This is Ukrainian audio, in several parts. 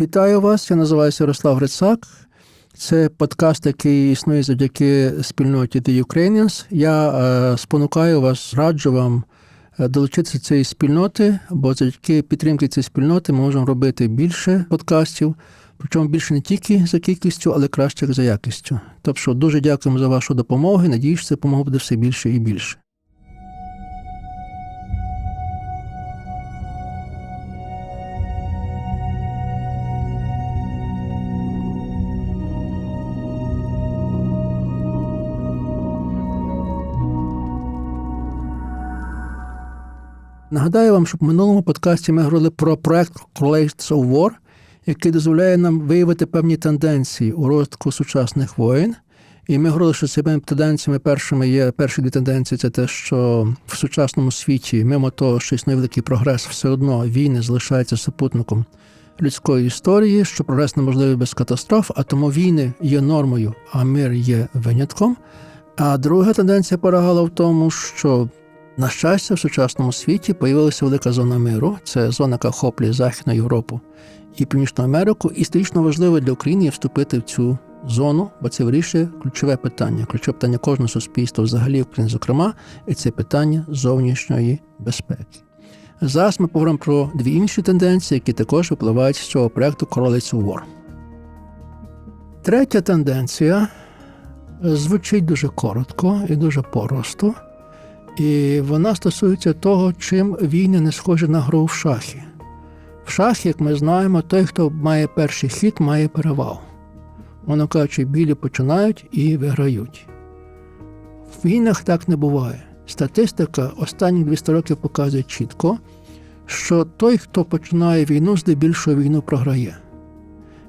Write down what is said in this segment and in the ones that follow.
Вітаю вас, я називаюся Ярослав Грицак. Це подкаст, який існує завдяки спільноті The Ukrainians. Я е, спонукаю вас, раджу вам е, долучитися до цієї спільноти, бо завдяки підтримки цієї спільноти ми можемо робити більше подкастів, причому більше не тільки за кількістю, але краще за якістю. Тобто дуже дякуємо за вашу допомогу. і Надіюсь, що це допомога буде все більше і більше. Нагадаю вам, що в минулому подкасті ми говорили про проект Correlates of War, який дозволяє нам виявити певні тенденції у розвитку сучасних воєн. І ми говорили, що цими тенденціями першими є перші дві тенденції це те, що в сучасному світі, мимо того, що існує великий прогрес, все одно війни залишаються супутником людської історії, що прогрес неможливий без катастроф, а тому війни є нормою, а мир є винятком. А друга тенденція полягала в тому, що на щастя, в сучасному світі появилася велика зона миру. Це зона, яка охоплює Західну Європу і Північну Америку. Історично важливо для України вступити в цю зону, бо це вирішує ключове питання. Ключове питання кожного суспільства, взагалі України, зокрема, і це питання зовнішньої безпеки. Зараз ми поговоримо про дві інші тенденції, які також випливають з цього проекту of War. Третя тенденція звучить дуже коротко і дуже просто. І вона стосується того, чим війни не схожі на гру в шахи. В шахі, як ми знаємо, той, хто має перший хід, має перевагу. Воно кажучи, білі починають і виграють. В війнах так не буває. Статистика останні 200 років показує чітко, що той, хто починає війну, здебільшого війну програє.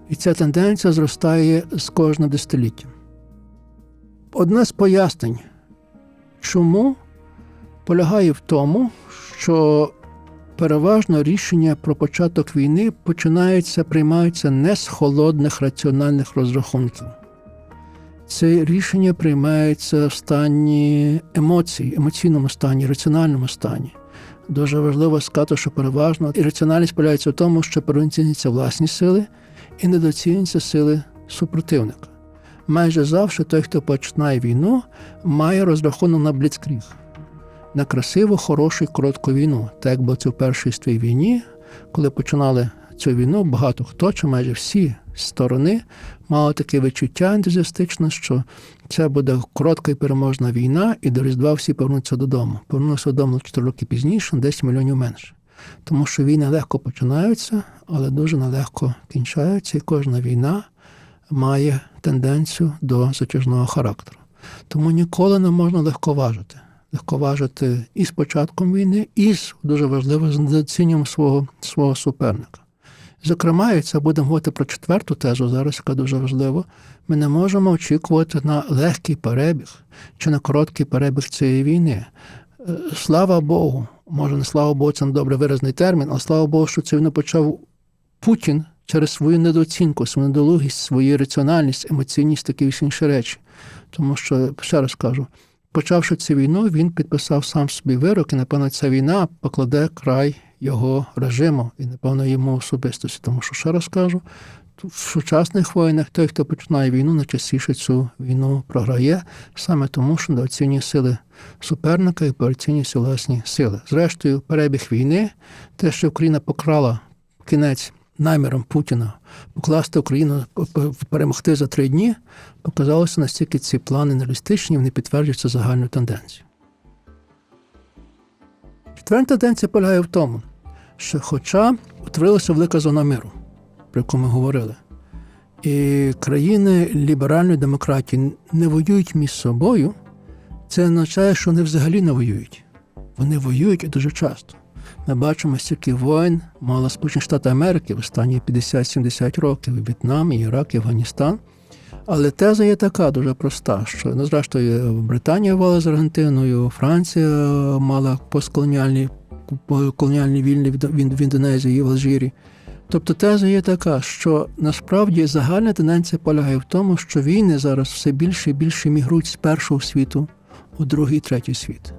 І ця тенденція зростає з кожним десятиліттям. Одне з пояснень, чому полягає в тому, що переважно рішення про початок війни починаються, приймаються не з холодних раціональних розрахунків. Це рішення приймається в стані емоцій, емоційному стані, раціональному стані. Дуже важливо сказати, що переважно і раціональність полягається в тому, що переоцінюються власні сили і недооцінюються сили супротивника. Майже завжди той, хто починає війну, має розрахунок на бліцкріг на красиву, хорошу коротку війну. Так як було це в першій світовій війні, коли починали цю війну, багато хто, чи майже всі сторони мали таке відчуття ентузіастичне, що це буде коротка і переможна війна, і до Різдва всі повернуться додому. Повернуться додому 4 роки пізніше, 10 мільйонів менше. Тому що війни легко починаються, але дуже нелегко кінчаються, і кожна війна має тенденцію до затяжного характеру. Тому ніколи не можна легковажити легковажити і з початком війни, і з дуже важливо з недооцінням свого свого суперника. Зокрема, і це будемо говорити про четверту тезу, зараз яка дуже важлива. Ми не можемо очікувати на легкий перебіг чи на короткий перебіг цієї війни. Е, слава Богу, може не слава Богу, це не добре виразний термін, але слава Богу, що цю війну почав Путін через свою недооцінку, свою недолугість, свою раціональність, емоційність, такі всі інші речі. Тому що, ще раз кажу, Почавши цю війну, він підписав сам собі вирок, і, напевно, ця війна покладе край його режиму і, напевно, йому особистості. Тому що, ще раз кажу, в сучасних воїнах той, хто починає війну, найчастіше цю війну програє, саме тому, що недооцінює сили суперника і переоцінює власні сили. Зрештою, перебіг війни, те, що Україна покрала кінець наміром Путіна покласти Україну перемогти за три дні, показалося настільки ці плани нереалістичні, вони підтверджуються загальну тенденцію. Четверта тенденція полягає в тому, що, хоча утворилася велика зона миру, про яку ми говорили, і країни ліберальної демократії не воюють між собою, це означає, що вони взагалі не воюють. Вони воюють і дуже часто. Ми бачимо, стільки воїн мало Сполучені Штати Америки в останні 50-70 років В'єтнам, Ірак, і Афганістан. Але теза є така дуже проста, що ну, зрештою Британія воювала з Аргентиною, Франція мала постколоніальні колоніальні вільні в Індонезії і в Алжирі. Тобто теза є така, що насправді загальна тенденція полягає в тому, що війни зараз все більше і більше мігрують з першого світу у другий третій світ.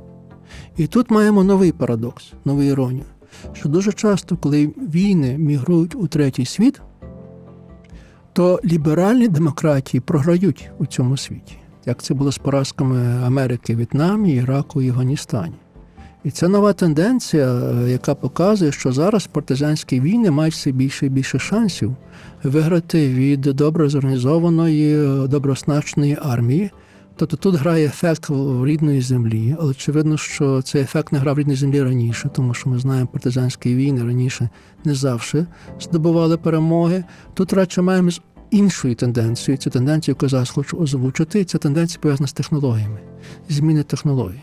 І тут маємо новий парадокс, нову іронію, що дуже часто, коли війни мігрують у третій світ, то ліберальні демократії програють у цьому світі, як це було з поразками Америки В'єтнамі, Іраку і Афганістані. І це нова тенденція, е, яка показує, що зараз партизанські війни мають все більше і більше шансів виграти від добре зорганізованої, е, добре армії. Тобто тут грає ефект рідної землі, але очевидно, що цей ефект не грав в рідній землі раніше, тому що ми знаємо, партизанські війни раніше не завжди здобували перемоги. Тут радше маємо з іншою тенденцією. Цю тенденцію, яку зараз хочу озвучити, ця тенденція пов'язана з технологіями, зміни технологій.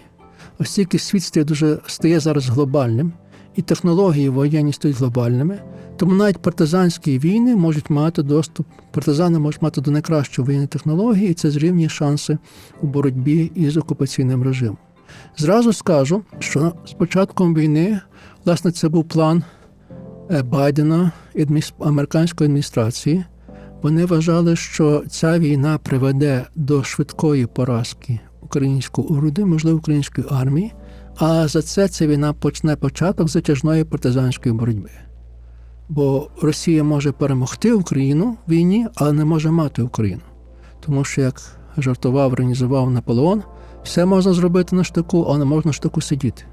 Оскільки світ стає дуже стає зараз глобальним, і технології воєнні стають глобальними, тому навіть партизанські війни можуть мати доступ, партизани можуть мати до найкращої воєнної технології, і це зрівнює шанси у боротьбі із окупаційним режимом. Зразу скажу, що з початком війни, власне, це був план е, Байдена і американської адміністрації. Вони вважали, що ця війна приведе до швидкої поразки української уряду, можливо, української армії, а за це ця війна почне початок затяжної партизанської боротьби. Бо Росія може перемогти Україну в війні, але не може мати Україну. Тому що, як жартував, організував Наполеон, все можна зробити на штуку, а не можна штуку сидіти.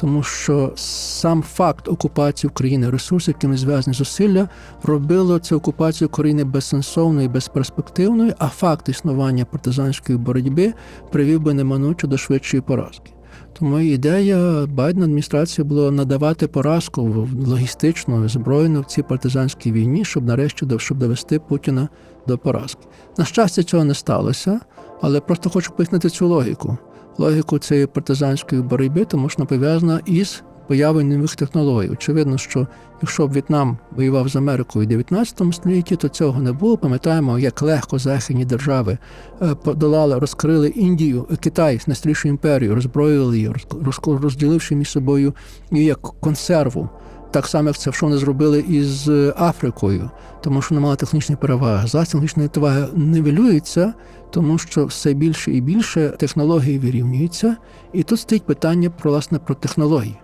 Тому що сам факт окупації України, ресурси, якими зв'язані зусилля, робило цю окупацію України безсенсовною і безперспективною, а факт існування партизанської боротьби привів би неминуче до швидшої поразки. Тому ідея Байдена адміністрації було надавати поразку логістичну, збройну в цій партизанській війні, щоб нарешті щоб довести Путіна до поразки. На щастя, цього не сталося, але просто хочу пояснити цю логіку. Логіку цієї партизанської боротьби, тому що вона пов'язана із появою нових технологій. Очевидно, що якщо б В'єтнам воював з Америкою у 19 столітті, то цього не було. Пам'ятаємо, як легко західні держави е, подолали, розкрили Індію, Китай, найстарішу імперію, роззброїли її, роз- роз- розділивши між собою її як консерву. Так само, як це що вони зробили із е, Африкою, тому що не мала технічної переваги. Зараз технічної переваги нивелюється, тому що все більше і більше технології вирівнюються. І тут стоїть питання про власне про технології.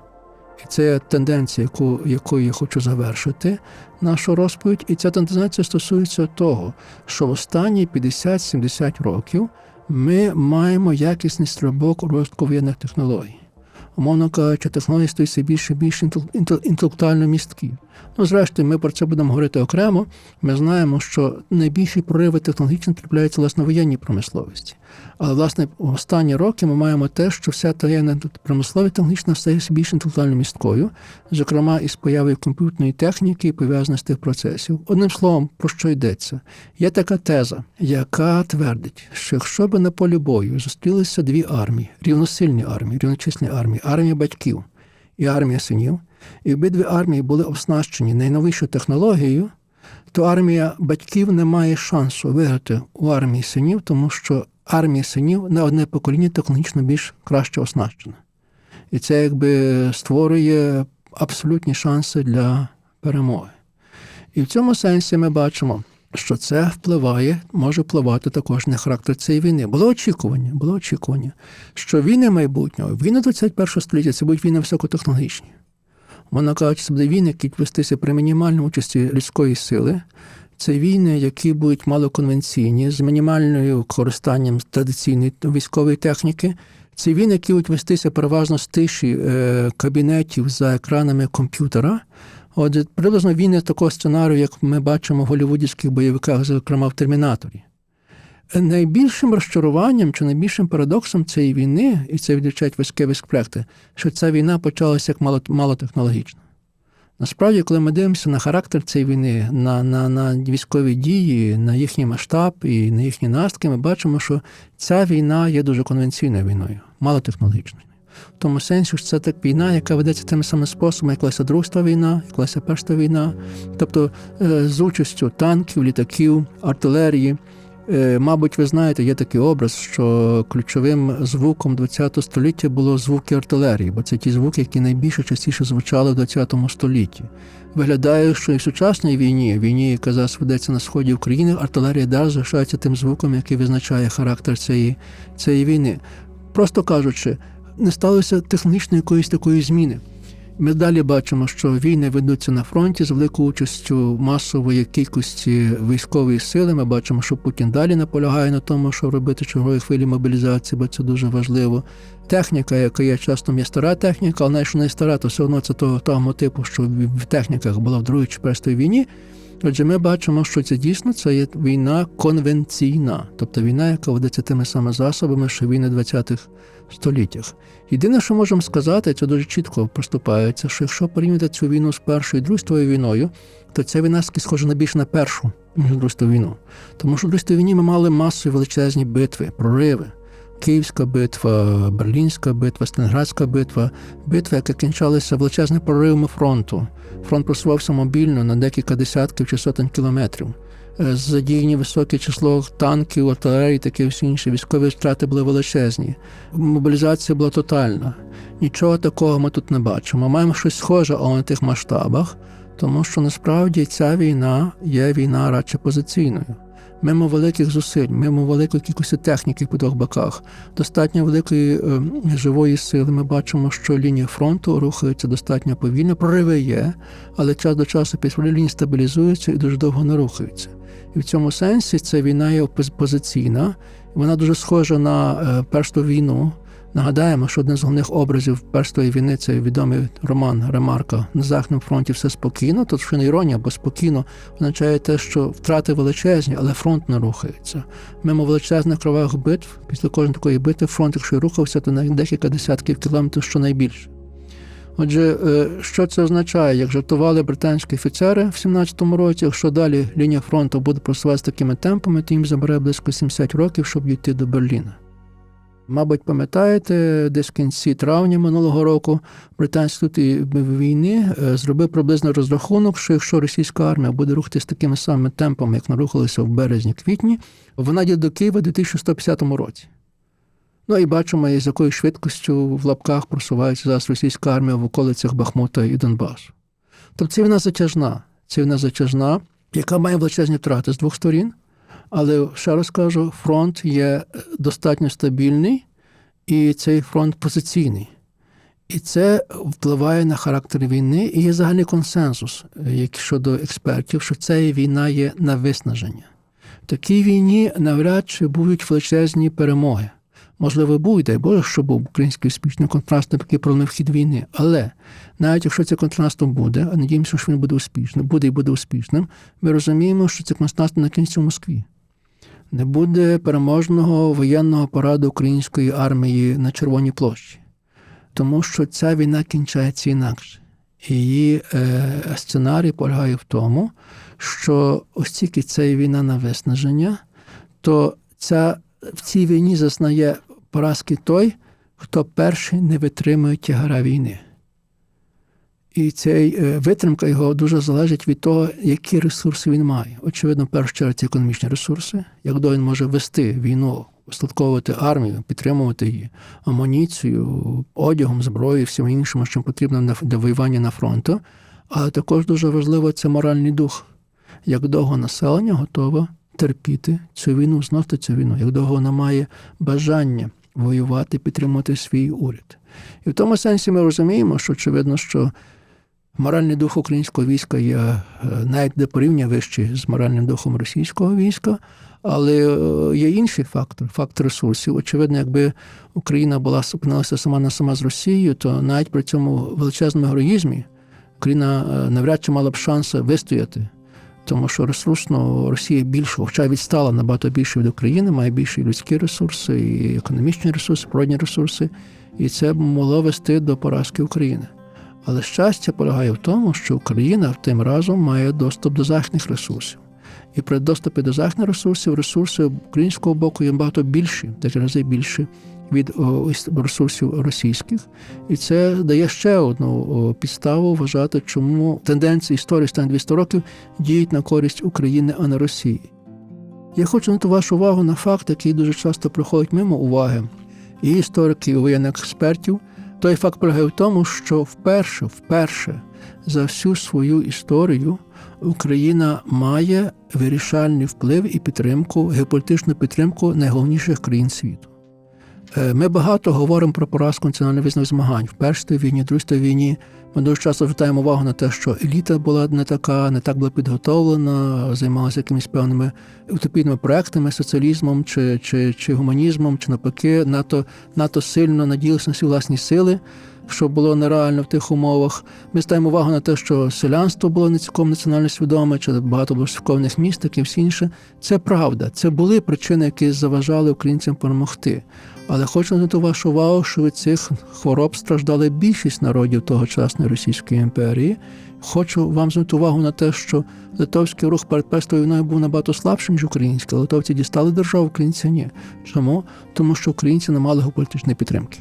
І це тенденція, яку, якою я хочу завершити нашу розповідь. І ця тенденція стосується того, що останні 50-70 років ми маємо якісний стрибок у розвитку воєнних технологій. Умовно кажучи, технології стають все більше і інтел- інтелектуально місткі. Ну, зрештою, ми про це будемо говорити окремо. Ми знаємо, що найбільші прориви технологічні трапляються власне воєнній промисловості. Але власне в останні роки ми маємо те, що вся воєнна промисловість технологічна стає все більш інтелектуально місткою, зокрема із появою комп'ютерної техніки і пов'язаних з тих процесів. Одним словом, про що йдеться? Є така теза, яка твердить, що якщо б на полі бою зустрілися дві армії, рівносильні армії, рівночисні армії, армія батьків і армія синів, і обидві армії були оснащені найновішою технологією, то армія батьків не має шансу виграти у армії синів, тому що армія синів на одне покоління технологічно більш краще оснащена. І це якби створює абсолютні шанси для перемоги. І в цьому сенсі ми бачимо, що це впливає, може впливати також на характер цієї війни. Було очікування, було очікування, що війни майбутнього, війни 21 століття це будуть війни високотехнологічні. Вона кажуть, це буде війни, які вестися при мінімальній участі людської сили. Це війни, які будуть малоконвенційні, з мінімальною користанням традиційної військової техніки. Це війни, які будуть вестися переважно з тиші е, кабінетів за екранами комп'ютера. Отже, приблизно війни такого сценарію, як ми бачимо в голівудівських бойовиках, зокрема в Термінаторі. Найбільшим розчаруванням чи найбільшим парадоксом цієї війни, і це відрічають військові сплекти, що ця війна почалася як малотехнологічна. Насправді, коли ми дивимося на характер цієї війни, на, на, на військові дії, на їхній масштаб і на їхні наслідки, ми бачимо, що ця війна є дуже конвенційною війною, малотехнологічною. В тому сенсі, що це так війна, яка ведеться тим самим способом, як велася Друга війна, як велася Перша війна, тобто е, з участю танків, літаків, артилерії. Е, Мабуть, ви знаєте, є такий образ, що ключовим звуком ХХ століття було звуки артилерії, бо це ті звуки, які найбільше частіше звучали в ХХ столітті. Виглядає, що і в сучасній війні, війні, яка зараз ведеться на сході України, артилерія далі залишається тим звуком, який визначає характер цієї, цієї війни. Просто кажучи, не сталося технологічної якоїсь такої зміни. Ми далі бачимо, що війни ведуться на фронті з великою участю масової кількості військової сили. Ми бачимо, що Путін далі наполягає на тому, що робити чергові хвилі мобілізації, бо це дуже важливо. Техніка, яка є часто є стара техніка, але що не стара, то все одно це того, того типу, що в техніках була в Другій чи Першій війні. Отже, ми бачимо, що це дійсно це є війна конвенційна, тобто війна, яка ведеться тими самими засобами, що війни 20-х століттях. Єдине, що можемо сказати, це дуже чітко проступається, що якщо порівняти цю війну з першою і другою війною, то ця війна схожа найбільше на першу ніж війну. Тому що в другій війні ми мали масові величезні битви, прориви. Київська битва, Берлінська битва, Сталінградська битва, битва, яка кінчалася величезними проривами фронту. Фронт просувався мобільно на декілька десятків чи сотень кілометрів. Е, Задіяні високе число танків, артилерії, таке всі інші. Військові втрати були величезні. Мобілізація була тотальна. Нічого такого ми тут не бачимо. Маємо щось схоже, але на тих масштабах, тому що насправді ця війна є війна радше позиційною. Мимо великих зусиль, мимо великої кількості техніки по двох боках, достатньо великої е, живої сили. Ми бачимо, що лінія фронту рухається достатньо повільно. Прориви є, але час до часу після лінії стабілізується і дуже довго не рухається. І в цьому сенсі ця війна є позиційна. Вона дуже схожа на е, першу війну. Нагадаємо, що один з головних образів першої війни це відомий роман Ремарка на Західному фронті все спокійно. Тут що не іронія, бо спокійно означає те, що втрати величезні, але фронт не рухається. Мимо величезних кровавих битв, після кожної такої битви фронт, якщо й рухався, то на декілька десятків кілометрів щонайбільше. Отже, е, що це означає? Як жартували британські офіцери в 17-му році, якщо далі лінія фронту буде просуватися такими темпами, то їм забере близько 70 років, щоб дійти до Берліна. Мабуть, пам'ятаєте, десь в кінці травня минулого року британський війни е, зробив приблизно розрахунок, що якщо російська армія буде рухатися такими самими темпами, як нарухалися в березні-квітні, вона йде до Києва у 2150 році. Ну і бачимо, з якою швидкістю в лапках просувається зараз російська армія в околицях Бахмута і Донбасу. Тобто це війна затяжна, це війна затяжна, яка має величезні втрати з двох сторін. Але ще раз кажу, фронт є достатньо стабільний, і цей фронт позиційний. І це впливає на характер війни, і є загальний консенсус як щодо експертів, що ця війна є на виснаження. В такій війні навряд чи будуть величезні перемоги. Можливо, буде, дай Боже, що був український успішний контраст такий пролив хід війни. Але навіть якщо цей контраст буде, а надіємося, що він буде успішним, буде і буде успішним, ми розуміємо, що цей контраст на кінці в Москві. Не буде переможного воєнного параду української армії на Червоній площі, тому що ця війна кінчається інакше. Її е, сценарій полягає в тому, що оскільки це війна на виснаження, то ця, в цій війні зазнає поразки той, хто перший не витримує тягара війни. І цей витримка його дуже залежить від того, які ресурси він має. Очевидно, в першу чергу це економічні ресурси, як до він може вести війну, остатковувати армію, підтримувати її амуніцію, одягом, зброєю, всім іншим, що потрібно для воювання на фронту. Але також дуже важливо це моральний дух, як довго населення готове терпіти цю війну, зносити цю війну, як довго вона має бажання воювати, підтримувати свій уряд. І в тому сенсі ми розуміємо, що очевидно, що Моральний дух українського війська є е, навіть де порівня вищий з моральним духом російського війська, але е, є інший фактор фактор ресурсів. Очевидно, якби Україна була опинилася сама на сама з Росією, то навіть при цьому величезному героїзмі Україна е, навряд чи мала б шанс вистояти. Тому що ресурсно Росія більше, хоча відстала набагато більше від України, має більше і людські ресурси, і економічні ресурси, природні ресурси, і це могло вести до поразки України. Але щастя полягає в тому, що Україна тим разом має доступ до західних ресурсів. І при доступі до західних ресурсів ресурси українського боку є багато більші, декілька рази більші від ресурсів російських. І це дає ще одну підставу вважати, чому тенденції історії останніх 200 років діють на користь України, а не Росії. Я хочу звернути вашу увагу на факт, який дуже часто приходить мимо уваги і істориків, і воєнних експертів. Той факт полягає в тому, що вперше, вперше за всю свою історію Україна має вирішальний вплив і підтримку, геополітичну підтримку найголовніших країн світу. Е, Ми багато говоримо про поразку національно визнаних змагань в першій війні, другій війні. Ми дуже часто звертаємо увагу на те, що еліта була не така, не так була підготовлена, займалася якимись певними утопійними проектами, соціалізмом чи, чи, чи гуманізмом, чи навпаки, НАТО, НАТО сильно наділися на свої власні сили, що було нереально в тих умовах. Ми ставимо увагу на те, що селянство було не цілком національно свідоме, чи багато було церковних міст, і всі інше. Це правда. Це були причини, які заважали українцям перемогти. Але хочу звернути вашу увагу, що від цих хвороб страждали більшість народів тогочасної Російської імперії. Хочу вам звернути увагу на те, що литовський рух перед Перстою війною був набагато слабшим, ніж український. Литовці дістали державу, українці ні. Чому? Тому що українці не мали геополітичної підтримки.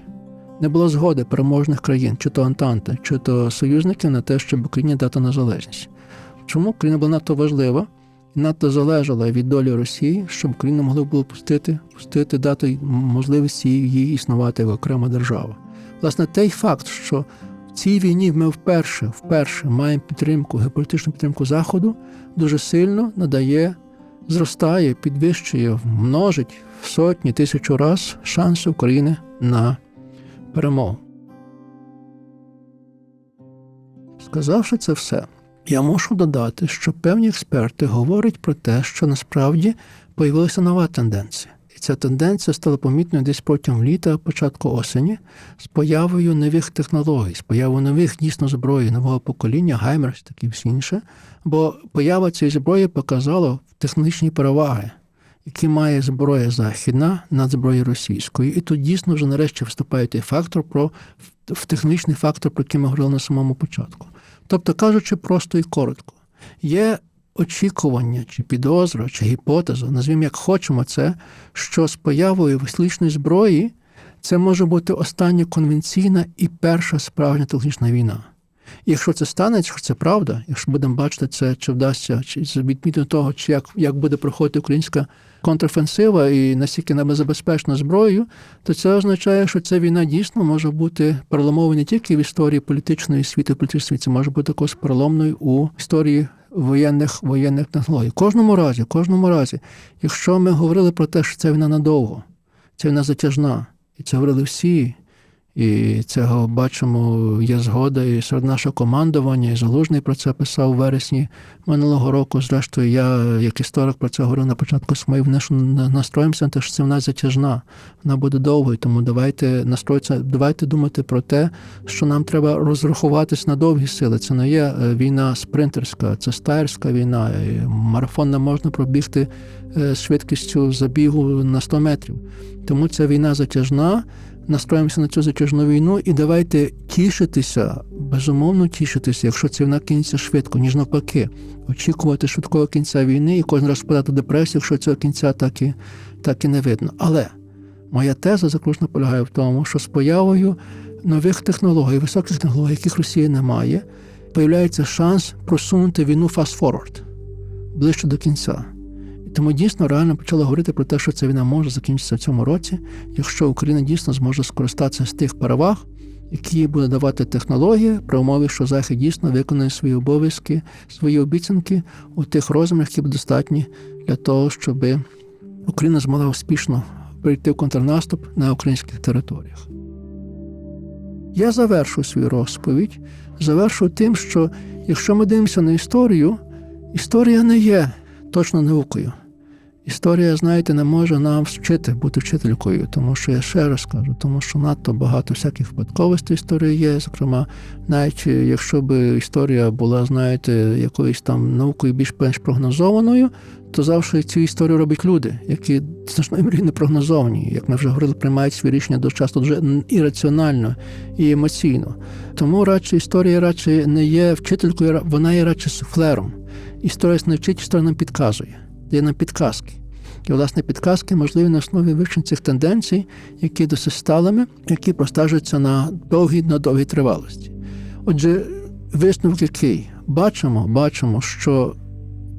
Не було згоди переможних країн, чи то Антанти, чи то союзників на те, щоб Україні дати незалежність. Чому Україна була надто важлива і надто залежала від долі Росії, щоб Україна могла було пустити, пустити, дати можливість їй існувати як окрема держава. Власне, той факт, що в цій війні ми вперше, вперше маємо підтримку, геополітичну підтримку Заходу, дуже сильно надає, зростає, підвищує, множить в сотні тисячу раз шанси України на перемогу. Сказавши це все, я мушу додати, що певні експерти говорять про те, що насправді появилася нова тенденція. І ця тенденція стала помітною десь протягом літа, початку осені, з появою нових технологій, з появою нових дійсно зброї, нового покоління, Гаймерс, такі всі інше. Бо поява цієї зброї показала технічні переваги, які має зброя західна над зброєю російською. І тут дійсно вже нарешті вступає той фактор про в технічний фактор, про який ми говорили на самому початку. Тобто, кажучи просто і коротко, є очікування, чи підозра, чи гіпотеза, назвімо як хочемо це, що з появою вислічної зброї це може бути остання конвенційна і перша справжня технічна війна. Якщо це станеться, якщо це правда, якщо будемо бачити це, чи вдасться, чи відмітно того, чи як як буде проходити українська контрофенсива і наскільки нам забезпечена зброєю, то це означає, що ця війна дійсно може бути переломовою не тільки в історії політичної світу, політичної світу, може бути також переломною у історії воєнних воєнних технологій. Кожному разі, кожному разі, якщо ми говорили про те, що ця війна надовго, ця війна затяжна, і це говорили всі. І цього бачимо, є згода і серед нашого командування, і Залужний про це писав у вересні минулого року. Зрештою, я, як історик, про це говорив на початку СМИ, настроїмося на те, що це вона затяжна, вона буде довгою. Тому давайте настроїтися, давайте думати про те, що нам треба розрахуватись на довгі сили. Це не є війна спринтерська, це стаєрська війна. І марафон не можна пробігти з швидкістю забігу на 100 метрів. Тому ця війна затяжна настроїмося на цю затяжну війну і давайте тішитися, безумовно тішитися, якщо це війна кінця швидко, ніж навпаки, очікувати швидкого кінця війни і кожен раз впадати в депресію, якщо цього кінця так і, так і не видно. Але моя теза заключно полягає в тому, що з появою нових технологій, високих технологій, яких Росія не має, появляється шанс просунути війну fast-forward, ближче до кінця. Тому дійсно реально почали говорити про те, що ця війна може закінчитися в цьому році, якщо Україна дійсно зможе скористатися з тих переваг, які буде давати технологія, при умові, що Захід дійсно виконує свої обов'язки, свої обіцянки у тих розмірах, які будуть достатні для того, щоб Україна змогла успішно прийти в контрнаступ на українських територіях. Я завершу свою розповідь, завершу тим, що якщо ми дивимося на історію, історія не є точно наукою. Історія, знаєте, не може нам вчити бути вчителькою, тому що я ще раз кажу, тому що надто багато всяких випадковостей історії є. Зокрема, навіть якщо б історія була, знаєте, якоюсь там наукою більш-менш прогнозованою, то завжди цю історію роблять люди, які значно не прогнозовані, як ми вже говорили, приймають свої рішення дуже часто дуже ірраціонально і емоційно. Тому радше історія радше не є вчителькою, вона є радше суфлером. Історія не вчить, історія нам підказує дає нам підказки. І, власне, підказки можливі на основі вивчення цих тенденцій, які досить сталими, які простежуються на довгій на довгій тривалості. Отже, висновок який? Бачимо, бачимо, що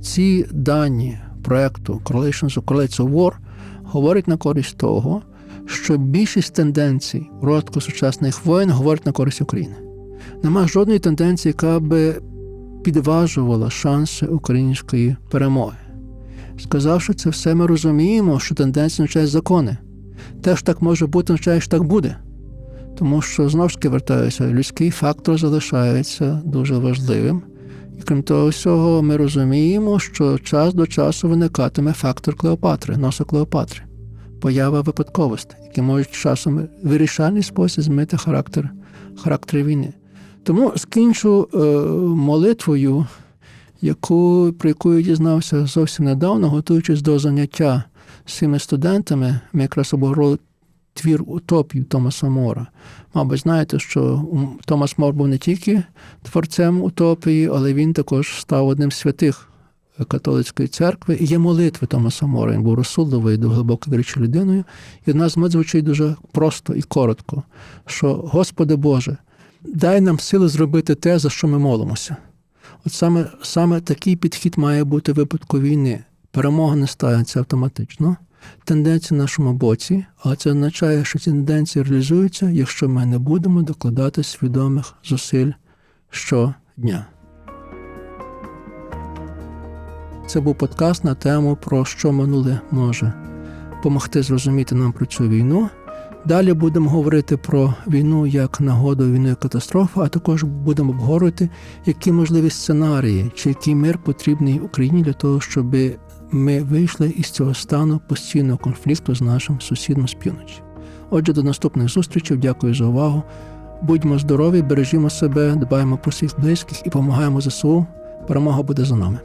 ці дані проекту Correlations of Correlates of War говорять на користь того, що більшість тенденцій розвитку сучасних воєн говорить на користь України. Нема жодної тенденції, яка би підважувала шанси української перемоги. Сказавши це все, ми розуміємо, що тенденція означає закони. те, що так може бути, означає, що так буде. Тому що знову ж таки вертаюся, людський фактор залишається дуже важливим. І крім того всього, ми розуміємо, що час до часу виникатиме фактор Клеопатри, носа Клеопатри, поява випадковостей, які можуть часом вирішальний спосіб змити характер, характер війни. Тому скінчу е, молитвою, яку, про яку я дізнався зовсім недавно, готуючись до заняття з цими студентами, ми якраз обговорили твір утопію Томаса Мора. Мабуть, знаєте, що Томас Мор був не тільки творцем утопії, але він також став одним з святих католицької церкви. І є молитви Томаса Мора. Він був розсудливий, до глибоко віручою людиною. І одна з мит звучить дуже просто і коротко: що, Господи Боже, дай нам сили зробити те, за що ми молимося. От саме, саме такий підхід має бути в випадку війни. Перемога не ставиться автоматично. Тенденції на нашому боці, але це означає, що ці тенденції реалізуються, якщо ми не будемо докладати свідомих зусиль щодня. Це був подкаст на тему про що минуле може допомогти зрозуміти нам про цю війну. Далі будемо говорити про війну як нагоду, війну як катастрофу, а також будемо обговорювати, які можливі сценарії, чи який мир потрібний Україні для того, щоб ми вийшли із цього стану постійного конфлікту з нашим сусідом з півночі. Отже, до наступних зустрічей. Дякую за увагу. Будьмо здорові, бережімо себе, дбаємо про своїх близьких і допомагаємо ЗСУ. Перемога буде за нами.